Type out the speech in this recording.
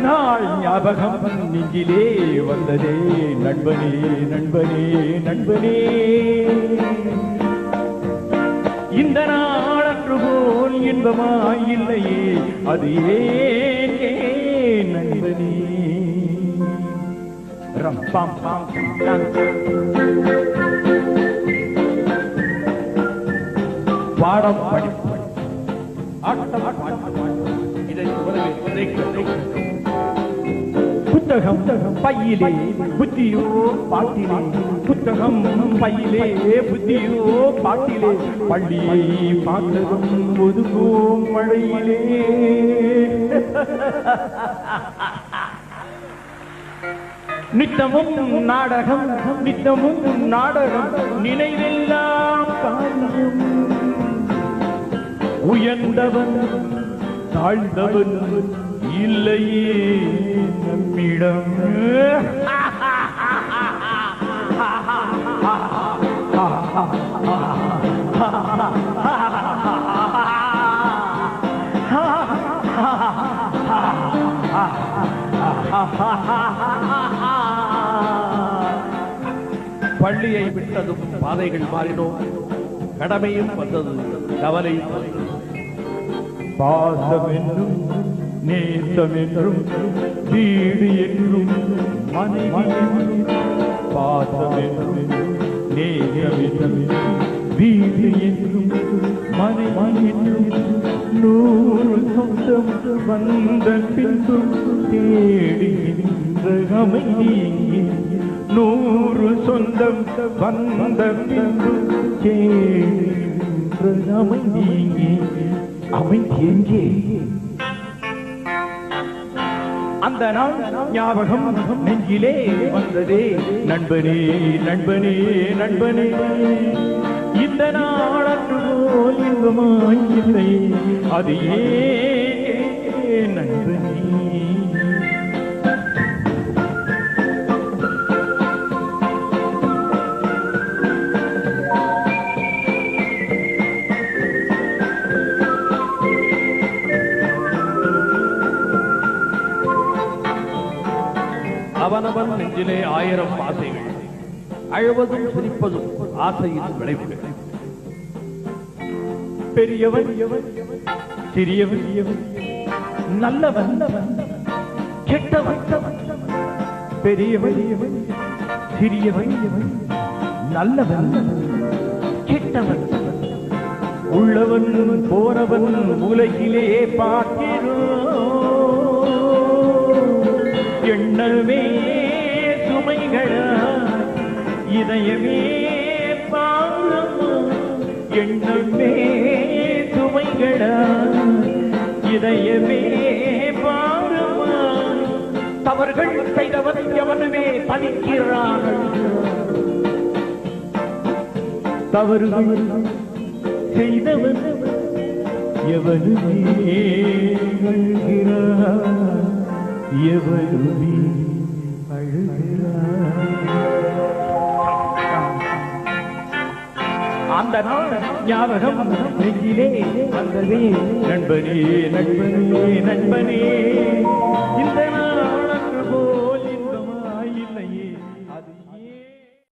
நாள் ஞாபகம் நெஞ்சிலே வந்ததே. நண்பனே நண்பனே நண்பனே. இந்த நாள் அன்று போல் இன்பமாயில்லையே அது ஏன் நண்பனே? ரம் பாம் பாம் பாடம் படிப்பு புத்தகம் பையிலே புத்தியோ பாட்டிலே. புத்தகம் பையிலே புத்தியோ பாட்டிலே. பள்ளியை பார்த்ததும் ஒதுங்கும் மழையிலே. நித்தமும் நாடகம் நித்தமும் நாடகம் நினைவெல்லாம் காரியம். உயர்ந்தவன் தாழ்ந்தவன் இல்லையே நம்மிடம். பள்ளியை விட்டதும் பாதைகள் மாறினோம் கடமையும் வந்தது கவலையும் வந்தது பாசம் என்னும் நேசம் என்றும் வீடு என்றும் மனைவி பாசம் என்றும் நேசம் என்றும் வீடு என்றும் மனைவி என்றும் நூறு சொந்தம் வந்த பின்பும் தேடி அமைதி நூறு சொந்தம் வந்த பின்பும் தேடி அமைதி அமைதி எங்கே? அந்த நாள் ஞாபகம் நெஞ்சிலே வந்ததே. நண்பனே நண்பனே நண்பனே. இந்த நாள் அன்று போல் இன்பமாய் இல்லை. அது ஏ நண்பனே? அவனவன் நெஞ்சிலே ஆயிரம் ஆசைகள். அழுவதும் சிரிப்பதும் ஆசையின் விளைவுகள். பெரியவன் சிறியவன் நல்லவன் கெட்டவன் பெரியவன் சிறியவன் நல்லவன் கெட்டவன். உள்ளவன் போறவன் உலகிலே பார்க்கிறோம். எண்ணல் மேல் இதயமே பாரமா எண்ணமே சுமைகளா? இதயமே பாரமா? தவறுகள் செய்தவன் எவனுமே தனிக்கிறார்கள் தவறுகள் செய்தவன் எவனுமே அழுகிறார். எவருமே அந்த கந்தனான் ஞாபகம் நெஞ்சிலே நண்பனே நண்பனே நண்பனே. இந்த நாள்